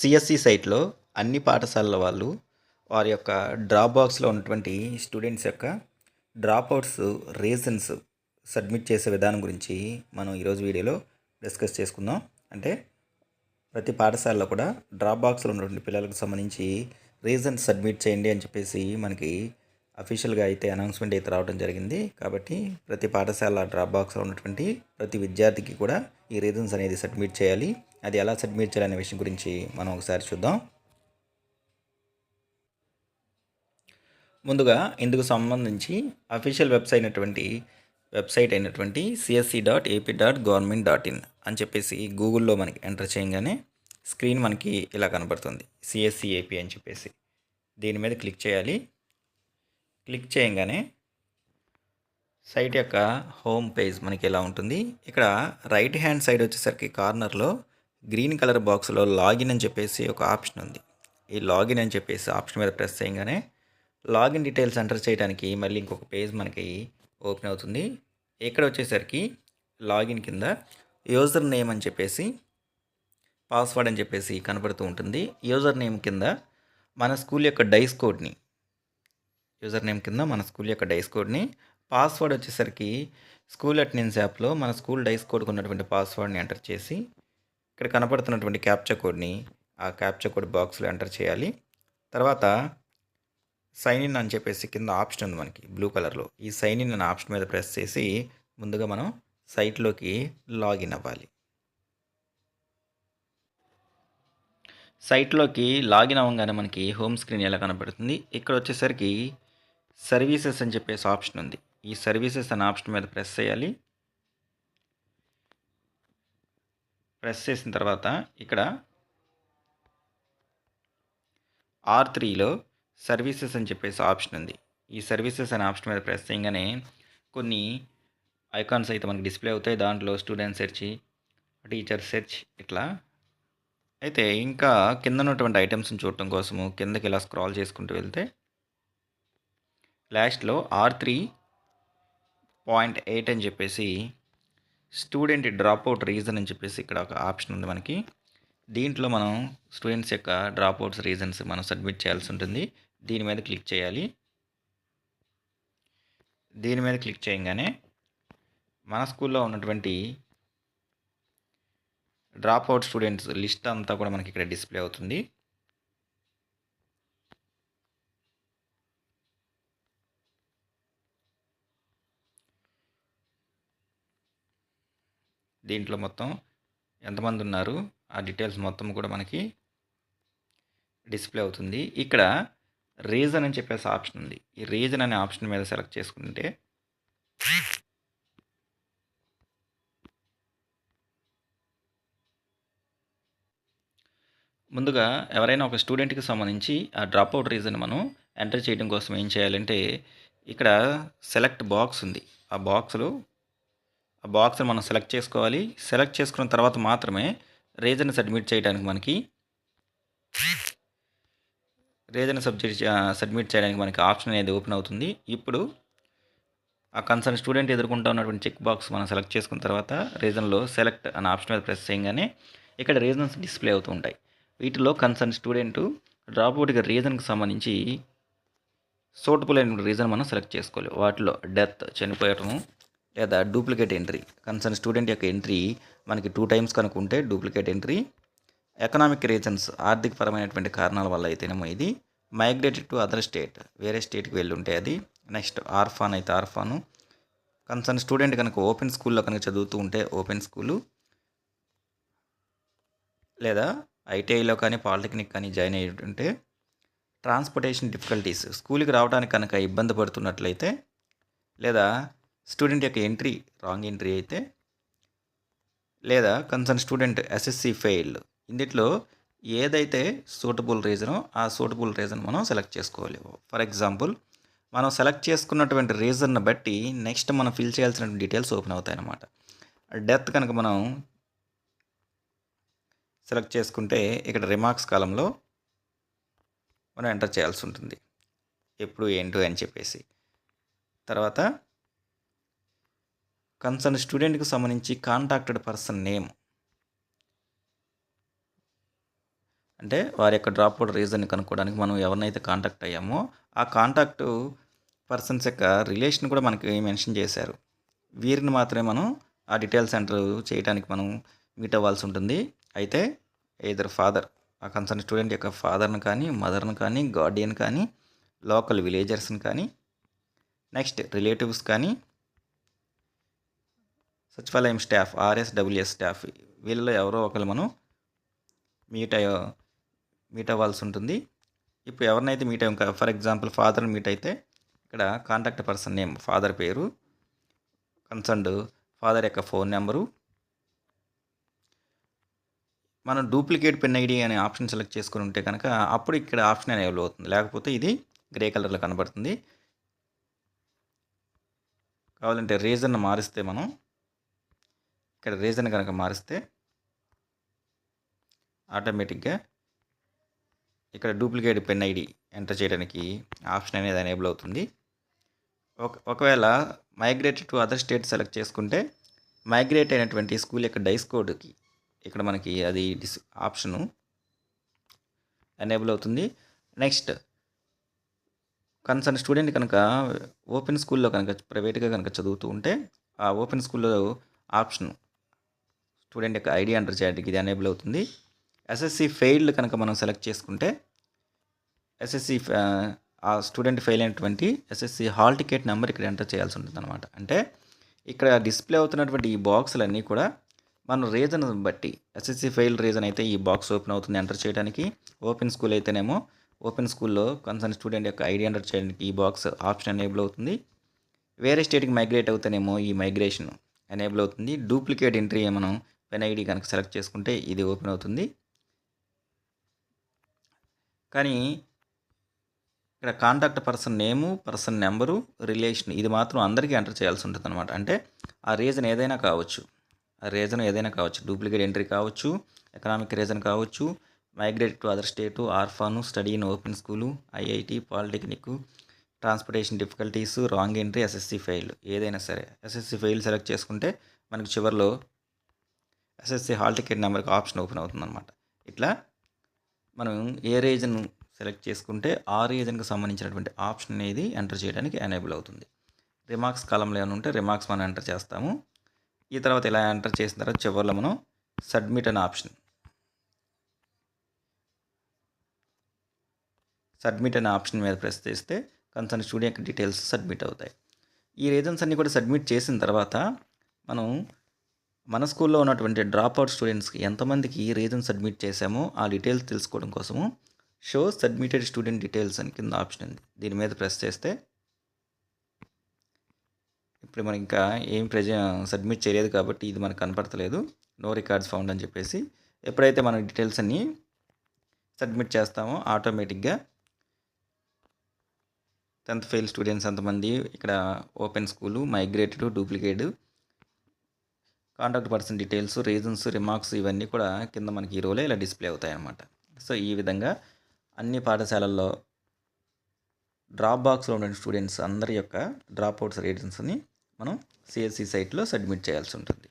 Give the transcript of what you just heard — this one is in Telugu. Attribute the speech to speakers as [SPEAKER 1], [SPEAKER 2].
[SPEAKER 1] సిఎస్సి సైట్లో అన్ని పాఠశాలల వాళ్ళు వారి యొక్క డ్రాప్ బాక్స్లో ఉన్నటువంటి స్టూడెంట్స్ యొక్క డ్రాప్ అవుట్స్ రీజన్స్ సబ్మిట్ చేసే విధానం గురించి మనం ఈరోజు వీడియోలో డిస్కస్ చేసుకుందాం. అంటే ప్రతి పాఠశాలలో కూడా డ్రాప్ బాక్స్లో ఉన్నటువంటి పిల్లలకు సంబంధించి రీజన్స్ సబ్మిట్ చేయండి అని చెప్పేసి మనకి అఫీషియల్గా అయితే అనౌన్స్మెంట్ అయితే రావడం జరిగింది. కాబట్టి ప్రతి పాఠశాల డ్రాప్ బాక్స్లో ఉన్నటువంటి ప్రతి విద్యార్థికి కూడా ఈ రీజన్స్ అనేది సబ్మిట్ చేయాలి. అది ఎలా సబ్మిట్ చేయాలనే విషయం గురించి మనం ఒకసారి చూద్దాం. ముందుగా ఇందుకు సంబంధించి అఫీషియల్ వెబ్సైట్ అయినటువంటి వెబ్సైట్ అయినటువంటి CSC dot AP dot government dot in అని చెప్పేసి గూగుల్లో మనకి ఎంటర్ చేయగానే స్క్రీన్ మనకి ఇలా కనబడుతుంది. సిఎస్సి ఏపీ అని చెప్పేసి. దీని మీద క్లిక్ చేయాలి. క్లిక్ చేయగానే సైట్ యొక్క హోమ్ పేజ్ మనకి ఎలా ఉంటుంది? ఇక్కడ రైట్ హ్యాండ్ సైడ్ వచ్చేసరికి కార్నర్లో గ్రీన్ కలర్ బాక్స్లో లాగిన్ అని చెప్పేసి ఒక ఆప్షన్ ఉంది. ఈ లాగిన్ అని చెప్పేసి ఆప్షన్ మీద ప్రెస్ చేయగానే లాగిన్ డీటెయిల్స్ ఎంటర్ చేయడానికి మళ్ళీ ఇంకొక పేజ్ మనకి ఓపెన్ అవుతుంది. ఇక్కడ వచ్చేసరికి లాగిన్ కింద యూజర్ నేమ్ అని చెప్పేసి పాస్వర్డ్ అని చెప్పేసి కనపడుతూ ఉంటుంది. యూజర్ నేమ్ కింద మన స్కూల్ యొక్క డైస్ కోడ్ని యూజర్ నేమ్ కింద మన స్కూల్ యొక్క డైస్ కోడ్ని పాస్వర్డ్ వచ్చేసరికి స్కూల్ అటెండెన్స్ యాప్లో మన స్కూల్ డైస్ కోడ్కి ఉన్నటువంటి పాస్వర్డ్ని ఎంటర్ చేసి ఇక్కడ కనపడుతున్నటువంటి క్యాప్చర్ కోడ్ని ఆ క్యాప్చర్ కోడ్ బాక్స్లో ఎంటర్ చేయాలి. తర్వాత సైన్ ఇన్ అని చెప్పేసి కింద ఆప్షన్ ఉంది మనకి బ్లూ కలర్లో. ఈ సైన్ ఇన్ అనే ఆప్షన్ మీద ప్రెస్ చేసి ముందుగా మనం సైట్లోకి లాగిన్ అవ్వాలి. సైట్లోకి లాగిన్ అవ్వగానే మనకి హోమ్ స్క్రీన్ ఎలా కనపడుతుంది? ఇక్కడ వచ్చేసరికి సర్వీసెస్ అని చెప్పేసి ఆప్షన్ ఉంది. ఈ సర్వీసెస్ అనే ఆప్షన్ మీద ప్రెస్ చేయాలి. ప్రెస్ చేసిన తర్వాత ఇక్కడ ఆర్ త్రీలో సర్వీసెస్ అని చెప్పేసి ఆప్షన్ ఉంది. ఈ సర్వీసెస్ అనే ఆప్షన్ మీద ప్రెస్ చేయగానే కొన్ని ఐకాన్స్ అయితే మనకి డిస్ప్లే అవుతాయి. దాంట్లో స్టూడెంట్ సెర్చ్ టీచర్ సెర్చ్ ఇట్లా. అయితే ఇంకా కింద ఉన్నటువంటి ఐటమ్స్ని చూడటం కోసము కిందకి ఇలా స్క్రాల్ చేసుకుంటూ వెళ్తే లాస్ట్లో ఆర్ త్రీ పాయింట్ ఎయిట్ అని చెప్పేసి స్టూడెంట్ డ్రాప్ అవుట్ రీజన్ అని చెప్పేసి ఇక్కడ ఒక ఆప్షన్ ఉంది మనకి. దీంట్లో మనం స్టూడెంట్స్ యొక్క డ్రాప్ అవుట్స్ రీజన్స్ మనం సబ్మిట్ చేయాల్సి ఉంటుంది. దీని మీద క్లిక్ చేయాలి. దీని మీద క్లిక్ చేయగానే మన స్కూల్లో ఉన్నటువంటి డ్రాప్ అవుట్ స్టూడెంట్స్ లిస్ట్ అంతా కూడా మనకి ఇక్కడ డిస్ప్లే అవుతుంది. దీంట్లో మొత్తం ఎంతమంది ఉన్నారు? ఆ డీటెయిల్స్ మొత్తం కూడా మనకి డిస్ప్లే అవుతుంది. ఇక్కడ రీజన్ అని చెప్పేసి ఆప్షన్ ఉంది. ఈ రీజన్ అనే ఆప్షన్ మీద సెలెక్ట్ చేసుకుంటే ముందుగా ఎవరైనా ఒక స్టూడెంట్కి సంబంధించి ఆ డ్రాప్ అవుట్ రీజన్ మనం ఎంటర్ చేయడం కోసం ఏం చేయాలంటే ఇక్కడ సెలెక్ట్ బాక్స్ ఉంది. ఆ బాక్స్లో ఆ బాక్స్ని మనం సెలెక్ట్ చేసుకోవాలి. సెలెక్ట్ చేసుకున్న తర్వాత మాత్రమే రీజన్ సబ్మిట్ చేయడానికి మనకి రీజన్ సబ్జెక్ట్ సబ్మిట్ చేయడానికి మనకి ఆప్షన్ అనేది ఓపెన్ అవుతుంది. ఇప్పుడు ఆ కన్సర్న్ స్టూడెంట్ ఎదుర్కొంటూ ఉన్నటువంటి చెక్ బాక్స్ మనం సెలెక్ట్ చేసుకున్న తర్వాత రీజన్లో సెలెక్ట్ అనే ఆప్షన్ మీద ప్రెస్ చేయగానే ఇక్కడ రీజన్స్ డిస్ప్లే అవుతూ ఉంటాయి. వీటిలో కన్సర్న్ స్టూడెంట్ డ్రాప్ అవుట్గా రీజన్కి సంబంధించి సూటబుల్ అయిన రీజన్ మనం సెలెక్ట్ చేసుకోవాలి. వాటిలో డెత్ చనిపోయటము లేదా డూప్లికేట్ ఎంట్రీ కన్సర్న్ స్టూడెంట్ యొక్క ఎంట్రీ మనకి టూ టైమ్స్ కనుక్కుంటే డూప్లికేట్ ఎంట్రీ ఎకనామిక్ రీజన్స్ ఆర్థికపరమైనటువంటి కారణాల వల్ల అయితేనేమో ఇది. మైగ్రేటెడ్ టు అదర్ స్టేట్ వేరే స్టేట్కి వెళ్ళి ఉంటే అది. నెక్స్ట్ ఆర్ఫాన్ అయితే ఆర్ఫాను. కన్సర్న్ స్టూడెంట్ కనుక ఓపెన్ స్కూల్లో కనుక చదువుతూ ఉంటే ఓపెన్ స్కూలు లేదా ఐటీఐలో కానీ పాలిటెక్నిక్ కానీ జాయిన్ అయ్యి ఉంటే ట్రాన్స్పోర్టేషన్ డిఫికల్టీస్ స్కూల్కి రావడానికి కనుక ఇబ్బంది పడుతున్నట్లయితే లేదా స్టూడెంట్ యొక్క ఎంట్రీ రాంగ్ ఎంట్రీ అయితే లేదా కన్సర్న్ స్టూడెంట్ ఎస్ఎస్సి ఫెయిల్ ఇందిట్లో ఏదైతే సూటబుల్ రీజనో ఆ సూటబుల్ రీజన్ మనం సెలెక్ట్ చేసుకోవాలి. ఫర్ ఎగ్జాంపుల్ మనం సెలెక్ట్ చేసుకున్నటువంటి రీజన్ని బట్టి నెక్స్ట్ మనం ఫిల్ చేయాల్సిన డీటెయిల్స్ ఓపెన్ అవుతాయి అన్నమాట డెత్ కనుక మనం సెలెక్ట్ చేసుకుంటే ఇక్కడ రిమార్క్స్ కాలంలో మనం ఎంటర్ చేయాల్సి ఉంటుంది. ఎప్పుడు ఏంటో అని చెప్పేసి. తర్వాత కన్సర్న్ స్టూడెంట్కి సంబంధించి కాంటాక్టెడ్ పర్సన్ నేమ్. అంటే వారి యొక్క డ్రాప్ అవుట్ రీజన్ కనుక్కోవడానికి మనం ఎవరినైతే కాంటాక్ట్ అయ్యామో ఆ కాంటాక్ట్ పర్సన్స్ యొక్క రిలేషన్ కూడా మనకి మెన్షన్ చేశారు. వీరిని మాత్రమే మనం ఆ డీటెయిల్స్ సెంటర్ చేయడానికి మనం మీట్ అవ్వాల్సి ఉంటుంది. అయితే ఇద్దరు ఫాదర్ ఆ కన్సర్న్ స్టూడెంట్ యొక్క ఫాదర్ని కానీ మదర్ని కానీ గార్డియన్ కానీ లోకల్ విలేజర్స్ని కానీ నెక్స్ట్ రిలేటివ్స్ కానీ సచివాలయం స్టాఫ్ ఆర్ఎస్డబ్ల్యూఎస్ స్టాఫ్ వీళ్ళలో ఎవరో ఒకరు మనం మీట్ అయ్యో మీట్ అవ్వాల్సి ఉంటుంది. ఇప్పుడు ఎవరినైతే మీట్ అయ్యాం ఫర్ ఎగ్జాంపుల్ ఫాదర్ని మీట్ అయితే ఇక్కడ కాంటాక్ట్ పర్సన్ నేమ్ ఫాదర్ పేరు కన్సర్న్డ్ ఫాదర్ యొక్క ఫోన్ నెంబరు. మనం డూప్లికేట్ పెన్ ఐడి అనే ఆప్షన్ సెలెక్ట్ చేసుకుని ఉంటే కనుక అప్పుడు ఇక్కడ ఆప్షన్ అనేవల్ అవుతుంది. లేకపోతే ఇది గ్రే కలర్లో కనబడుతుంది. కావాలంటే రీజన్ మారిస్తే మనం ఇక్కడ రీజన్ కనుక మారిస్తే ఆటోమేటిక్గా ఇక్కడ డూప్లికేట్ పెన్ ఐడి ఎంటర్ చేయడానికి ఆప్షన్ అనేది ఎనేబుల్ అవుతుంది. ఒక ఒకవేళ migrate to other state select చేసుకుంటే మైగ్రేట్ అయినటువంటి స్కూల్ యొక్క డైస్ కోడ్కి ఇక్కడ మనకి అది డిస్ ఆప్షను ఎనేబుల్ అవుతుంది. నెక్స్ట్ కన్సర్న్ స్టూడెంట్ కనుక ఓపెన్ స్కూల్లో కనుక ప్రైవేట్గా కనుక చదువుతూ ఉంటే ఆ ఓపెన్ స్కూల్లో ఆప్షన్ స్టూడెంట్ యొక్క ఐడి ఎంటర్ చేయడానికి ఇది ఎనేబుల్ అవుతుంది. ఎస్ఎస్సి ఫెయిల్డ్ కనుక మనం సెలెక్ట్ చేసుకుంటే ఎస్ఎస్సి ఆ స్టూడెంట్ ఫెయిల్ అయినటువంటి ఎస్ఎస్సి హాల్ టికెట్ నెంబర్ ఇక్కడ ఎంటర్ చేయాల్సి ఉంటుంది అనమాట అంటే ఇక్కడ డిస్ప్లే అవుతున్నటువంటి ఈ బాక్సులన్నీ కూడా మనం రీజన్ బట్టి ఎస్ఎస్సి ఫెయిల్ రీజన్ అయితే ఈ బాక్స్ ఓపెన్ అవుతుంది ఎంటర్ చేయడానికి. ఓపెన్ స్కూల్ అయితేనేమో ఓపెన్ స్కూల్లో కన్సర్న్ స్టూడెంట్ యొక్క ఐడి ఎంటర్ చేయడానికి ఈ బాక్స్ ఆప్షన్ ఎనేబుల్ అవుతుంది. వేరే స్టేట్కి మైగ్రేట్ అవుతేనేమో ఈ మైగ్రేషన్ ఎనేబుల్ అవుతుంది. డూప్లికేట్ ఎంట్రీ మనం పెన్ ఐడి కనుక సెలెక్ట్ చేసుకుంటే ఇది ఓపెన్ అవుతుంది. కానీ ఇక్కడ contact person name person number relation ఇది మాత్రం అందరికీ ఎంటర్ చేయాల్సి ఉంటుంది అనమాట అంటే ఆ రీజన్ ఏదైనా కావచ్చు. ఆ రీజన్ ఏదైనా కావచ్చు. డూప్లికేట్ ఎంట్రీ కావచ్చు ఎకనామిక్ రీజన్ కావచ్చు migrate to other state orphan study in open school IIT polytechnic transportation difficulties wrong entry SSC fail ఏదైనా సరే. ఎస్ఎస్సి ఫెయిల్ సెలెక్ట్ చేసుకుంటే మనకి చివరిలో ఎస్ఎస్సి హాల్ టికెట్ నెంబర్కి ఆప్షన్ ఓపెన్ అవుతుంది అనమాట ఇట్లా మనం ఏ రీజన్ సెలెక్ట్ చేసుకుంటే ఆ రీజన్కి సంబంధించినటువంటి ఆప్షన్ అనేది ఎంటర్ చేయడానికి ఎనేబుల్ అవుతుంది. రిమార్క్స్ కాలంలో ఏమైనా ఉంటే రిమార్క్స్ మనం ఎంటర్ చేస్తాము. ఈ తర్వాత ఇలా ఎంటర్ చేసిన తర్వాత చివరిలో మనం సబ్మిట్ అనే ఆప్షన్ సబ్మిట్ అనే ఆప్షన్ మీద ప్రెస్ చేస్తే కన్సర్న్ స్టూడియో డీటెయిల్స్ సబ్మిట్ అవుతాయి. ఈ రీజన్స్ అన్నీ కూడా సబ్మిట్ చేసిన తర్వాత మనం మన స్కూల్లో ఉన్నటువంటి డ్రాప్ అవుట్ స్టూడెంట్స్కి ఎంతమందికి రీజన్ సబ్మిట్ చేశామో ఆ డీటెయిల్స్ తెలుసుకోవడం కోసము షో సబ్మిటెడ్ స్టూడెంట్ డీటెయిల్స్ అని కింద ఆప్షన్ ఉంది. దీని మీద ప్రెస్ చేస్తే ఇప్పుడు మనం ఇంకా ఏం ప్రజ సబ్మిట్ చేయలేదు కాబట్టి ఇది మనకు కనపడతలేదు. నో రికార్డ్స్ ఫౌండ్ అని చెప్పేసి ఎప్పుడైతే మన డీటెయిల్స్ అన్ని సబ్మిట్ చేస్తామో ఆటోమేటిక్గా టెన్త్ ఫెయిల్ స్టూడెంట్స్ ఎంతమంది ఇక్కడ open school migrated duplicate contact person details reasons remarks ఇవన్నీ కూడా కింద మనకి ఈ రోలే ఇలా డిస్ప్లే అవుతాయి అన్నమాట. సో ఈ విధంగా అన్ని పాఠశాలల్లో డ్రాప్ బాక్స్లో ఉన్న స్టూడెంట్స్ అందరి యొక్క డ్రాప్ అవుట్స్ రీజన్స్ని మనం సిఎస్సి సైట్లో సబ్మిట్ చేయాల్సి ఉంటుంది.